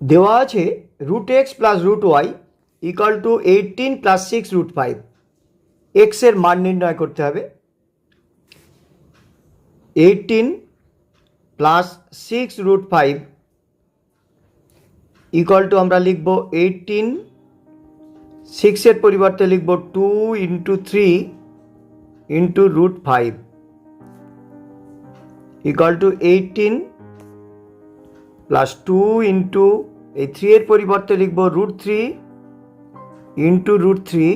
দেওয়া আছে root x plus root y equal to eighteen plus six root five এক্সের মান নির্ণয় করতে হবে। Eighteen plus six root five equal to আমরা লিখব এইটিন সিক্সের পরিবর্তে লিখব two into three into root five equal to eighteen plus two into এই থ্রি এর পরিবর্তে লিখব root three into root three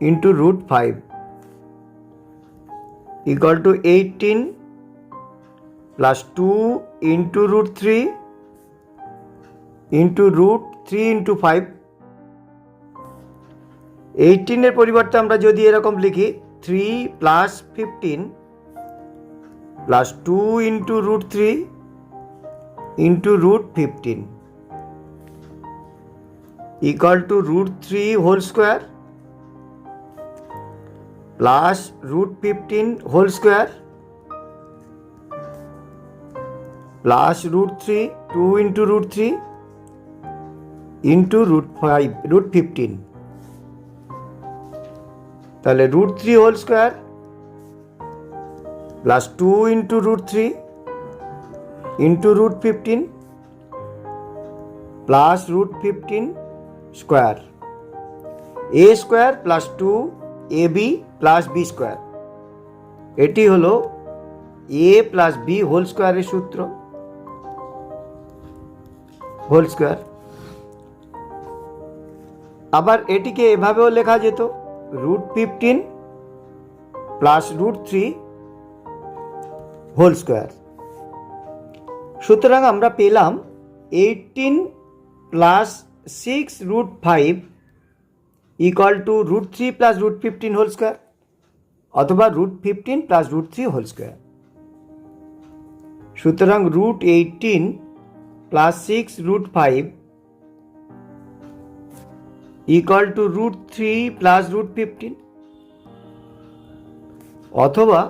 into root five equal to eighteen plus two into root three into root three into five এইটিনের পরিবর্তে আমরা যদি এরকম লিখি three plus fifteen plus two into root three into root fifteen equal to root three whole square plus root fifteen whole square plus root three, two into root three into root five, root fifteen. তাহলে root three whole square plus two into root three into root fifteen plus root fifteen square. A square plus two A B plus B square. এটি হলো A plus B whole স্কোয়ারের সূত্র। Whole square. আবার এটিকে এভাবেও লেখা যেত, root fifteen plus root three whole square. সুতরাং আমরা পেলাম eighteen plus six root five equal to root three plus root fifteen whole square অথবা root fifteen plus root three whole square সুতরাং root eighteen plus six root five equal to root three plus root fifteen অথবা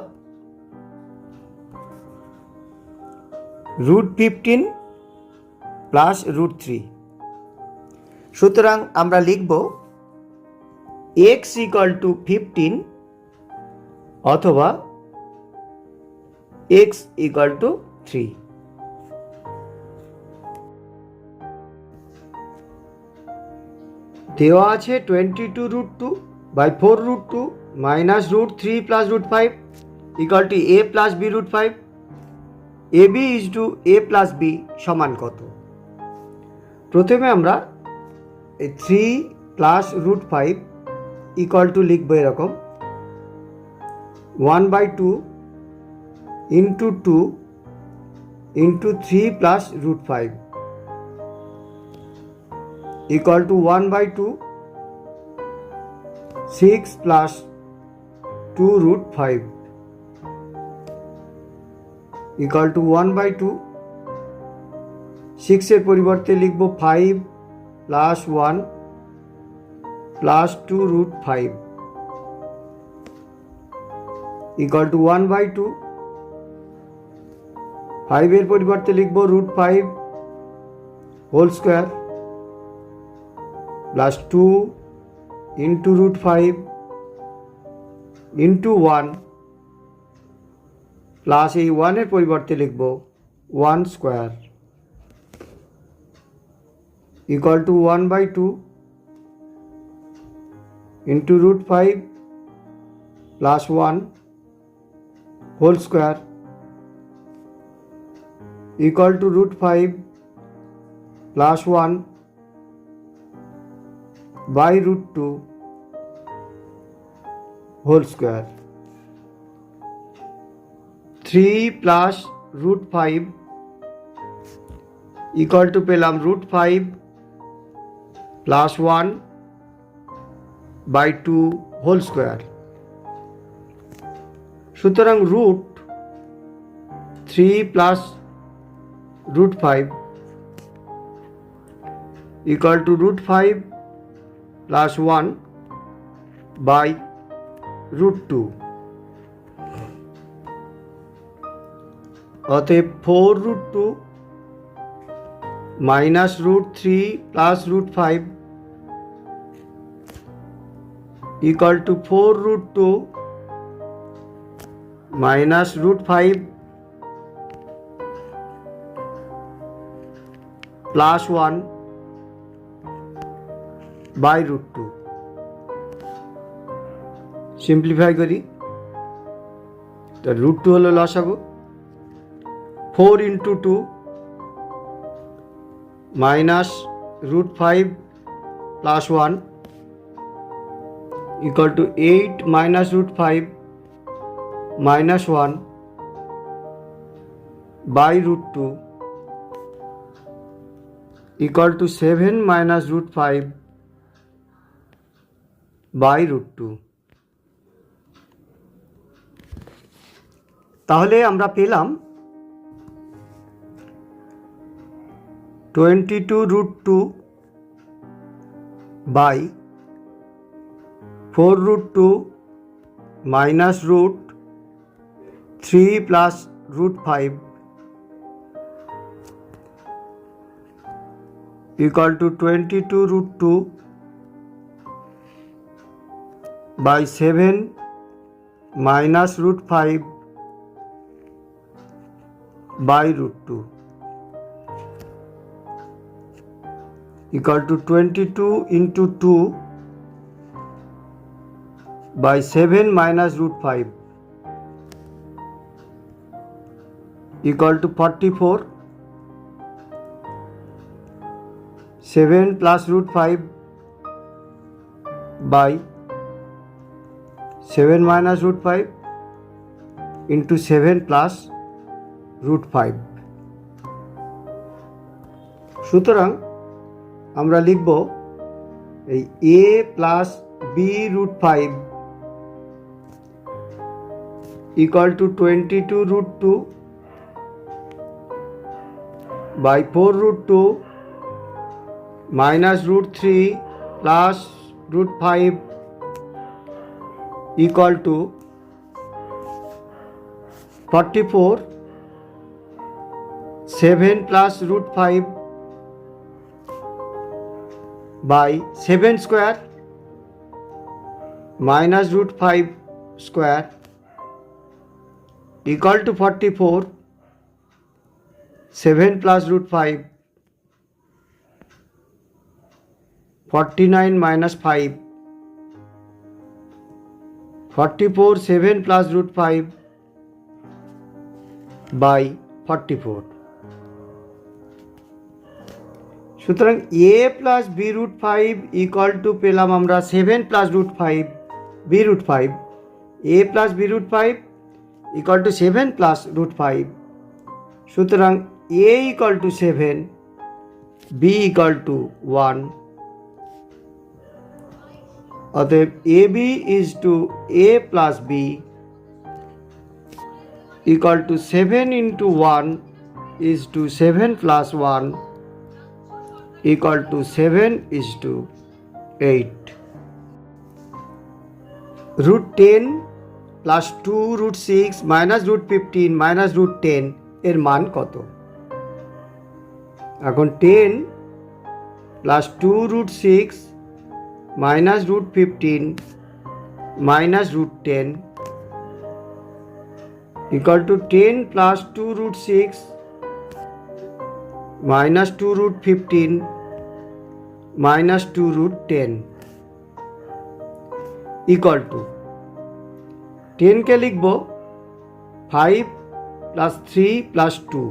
root fifteen plus root three সুতরাং আমরা লিখব x equal to fifteen অথবা x equal to three দেওয়া আছে twenty two root two by four root two minus root three plus root five equal to A plus B root five A B is to A plus B সমান কত? প্রথমে আমরা three plus root five equal to লিখব এরকম। One by two into two into three plus root five to 1 by 2 6 plus 2 root 5 equal to 1 by 2 6 এর পরিবর্তে লিখব 5 plus 1 plus 2 root 5 equal to 1 by 2 5 এর পরিবর্তে লিখব root 5 whole square plus two into root five into one plus এই ওয়ানের পরিবর্তে লিখব one square equal to one by two into root five plus one whole square equal to root five plus one by root 2 whole square. 3 plus root 5 equal to পেলাম root 5 plus 1 by 2 whole square. সুতরাং root three plus root five equal to root five plus one by root two অতএব four root two minus root three plus root five equal to four root two minus root five plus one by root two simplify করি। তো root two হলো লসাগু four into two minus root five plus one equal to eight minus root five minus one by root two equal to 7 minus root 5 by root 2 তাহলে আমরা পেলাম twenty two root two by four root two minus root three plus root five equal to 22 root 2 by 7 minus root 5 by root 2 equal to 22 into 2 by 7 minus root 5 equal to 44 7 plus root 5 by 7 minus root 5 into 7 plus root 5 সুতরাং আমরা লিখব এই A plus B root five to twenty two root two by four root two minus root 3 plus root 5 equal to 44 7 plus root 5 by 7 square minus root 5 square equal to 44 7 plus root 5 49 minus 5 44 7 plus root 5 by 44 সুতরাং A plus B root five equal to পেলাম আমরা seven plus root five B root five A plus B root five equal to seven plus root five সুতরাং A equal to seven B equal to one অতএব A B is to A plus B equal to seven into one is to seven plus one equal to 7 is to 8 root 10 plus 2 root 6 minus root 15 minus root 10 এর মান কত? এখন ten plus two root six minus root fifteen minus root ten equal to ten plus two root six minus two root fifteen minus two root ten equal to টেনকে লিখব five plus three plus two.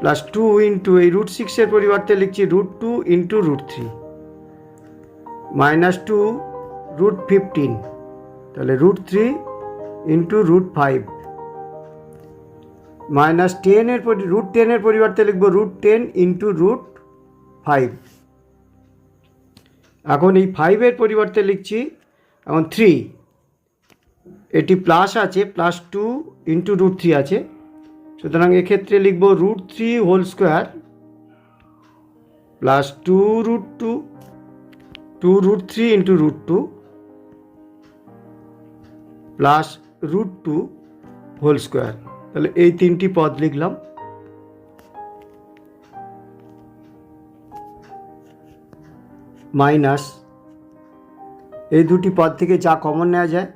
Plus two into এই root সিক্সের পরিবর্তে লিখছি root two into root three. Minus two root fifteen. তাহলে root three into root five. Minus টেনের root টেনের পরিবর্তে লিখব root ten into root five. এখন এই ফাইভের পরিবর্তে লিখছি, এখন থ্রি। এটি প্লাস আছে plus two into root three আছে। সুতরাং এক্ষেত্রে লিখব root three whole square plus two root two two root three into root two plus root two whole square তাহলে এই তিনটি পদ লিখলাম। মাইনাস এই দুটি পদ থেকে যা কমন নেওয়া যায়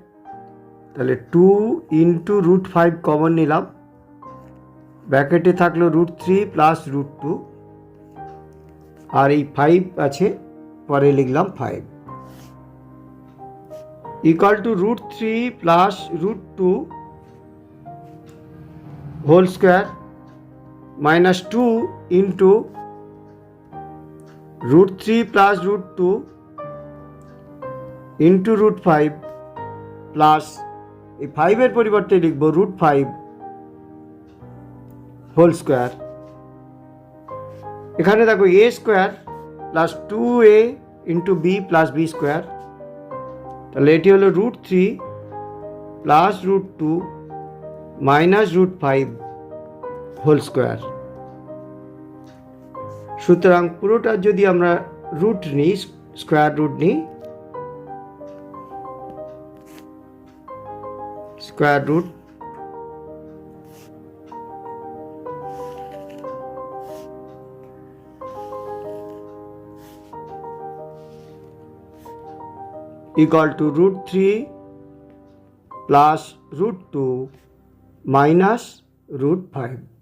তাহলে two into root five common নিলাম। ব্র্যাকেটে থাকল root three plus root two আর এই ফাইভ আছে, পরে লিখলাম five equal to root three plus root two whole square minus two into root three plus root two into root five plus এই ফাইভের পরিবর্তে লিখব রুট ফাইভ হোল স্কোয়ার এখানে দেখো A square plus two A into B plus B square তাহলে এটি হলো root three plus root two minus root five whole square সুতরাং পুরোটা যদি আমরা রুট নিই স্কোয়ার রুট নিই square root equal to root 3 plus root 2 minus root 5